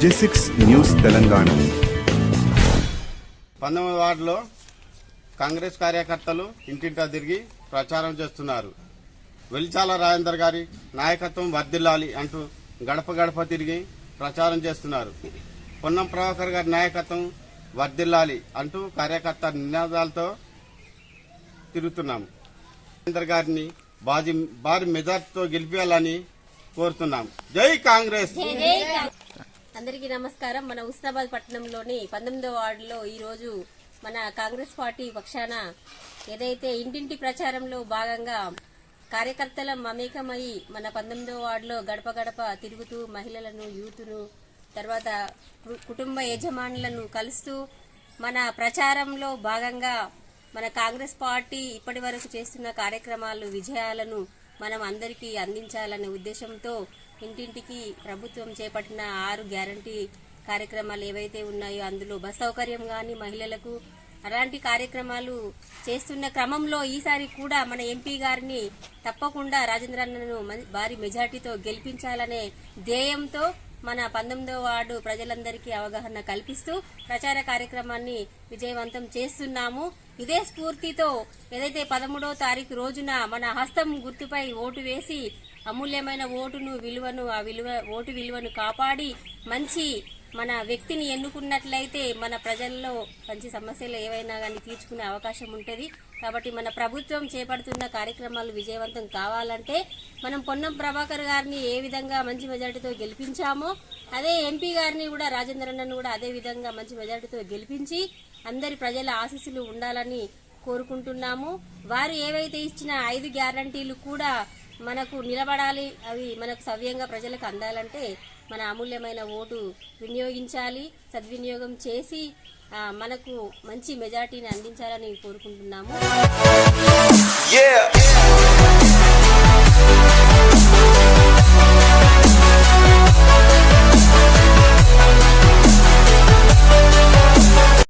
జే six news Telangana. పంతొమ్మిది వార్డులో కాంగ్రెస్ కార్యకర్తలు ఇంటింటా తిరిగి ప్రచారం చేస్తున్నారు. వెలిచాల రాజేందర్ గారి నాయకత్వం వర్ధిల్లాలి అంటూ గడప గడప తిరిగి ప్రచారం చేస్తున్నారు. పొన్నం ప్రభాకర్ గారి నాయకత్వం వర్ధిల్లాలి అంటూ కార్యకర్త నినాదాలతో తిరుగుతున్నాం రాజేందర్ గారిని బాజీ భారీ మెజార్టీతో గెలిపించాలని కోరుతున్నాం జై కాంగ్రెస్! అందరికీ నమస్కారం. మన ఉస్నాబాద్ పట్టణంలోని పంతొమ్మిదో వార్డులో ఈరోజు మన కాంగ్రెస్ పార్టీ పక్షాన ఏదైతే ఇంటింటి ప్రచారంలో భాగంగా కార్యకర్తల మమేకమై మన పంతొమ్మిదో వార్డులో గడప గడప తిరుగుతూ మహిళలను యూత్ను తర్వాత కు- కుటుంబ యజమానులను కలుస్తూ మన ప్రచారంలో భాగంగా మన కాంగ్రెస్ పార్టీ ఇప్పటి వరకు చేస్తున్న కార్యక్రమాలు విజయాలను మనం అందరికీ అందించాలనే ఉద్దేశంతో ఇంటింటికి ప్రభుత్వం చేపట్టిన ఆరు గ్యారంటీ కార్యక్రమాలు ఏవైతే ఉన్నాయో అందులో బస్ సౌకర్యం కానీ మహిళలకు అలాంటి కార్యక్రమాలు చేస్తున్న క్రమంలో ఈసారి కూడా మన ఎంపీ గారిని తప్పకుండా రాజేంద్రన్నను మం- భారీ మెజార్టీతో గెలిపించాలనే ధ్యేయంతో మన పంతొమ్మిదో వార్డు ప్రజలందరికీ అవగాహన కల్పిస్తూ ప్రచార కార్యక్రమాన్ని విజయవంతం చేస్తున్నాము. ఇదే స్ఫూర్తితో ఏదైతే పదమూడవ తారీఖు రోజున మన హస్తం గుర్తుపై ఓటు వేసి అమూల్యమైన ఓటును విలువను ఆ విలువ ఓటు విలువను కాపాడి మంచి మన వ్యక్తిని ఎన్నుకున్నట్లయితే మన ప్రజల్లో మంచి సమస్యలు ఏవైనా కానీ తీర్చుకునే అవకాశం ఉంటుంది. కాబట్టి మన ప్రభుత్వం చేపడుతున్న కార్యక్రమాలు విజయవంతం కావాలంటే మనం పొన్నం ప్రభాకర్ గారిని ఏ విధంగా మంచి మెజార్టీతో గెలిపించామో అదే ఎంపీ గారిని కూడా రాజేంద్రన్నను కూడా అదే విధంగా మంచి మెజార్టీతో గెలిపించి అందరి ప్రజల ఆశీస్సులు ఉండాలని కోరుకుంటున్నాము. వారు ఏవైతే ఇచ్చిన ఐదు గ్యారంటీలు కూడా మనకు నిలబడాలి అవి మనకు సవ్యంగా ప్రజలకు అందాలంటే మన అమూల్యమైన ఓటు వినియోగించాలి సద్వినియోగం చేసి మనకు మంచి మెజార్టీని అందించాలని కోరుకుంటున్నాము.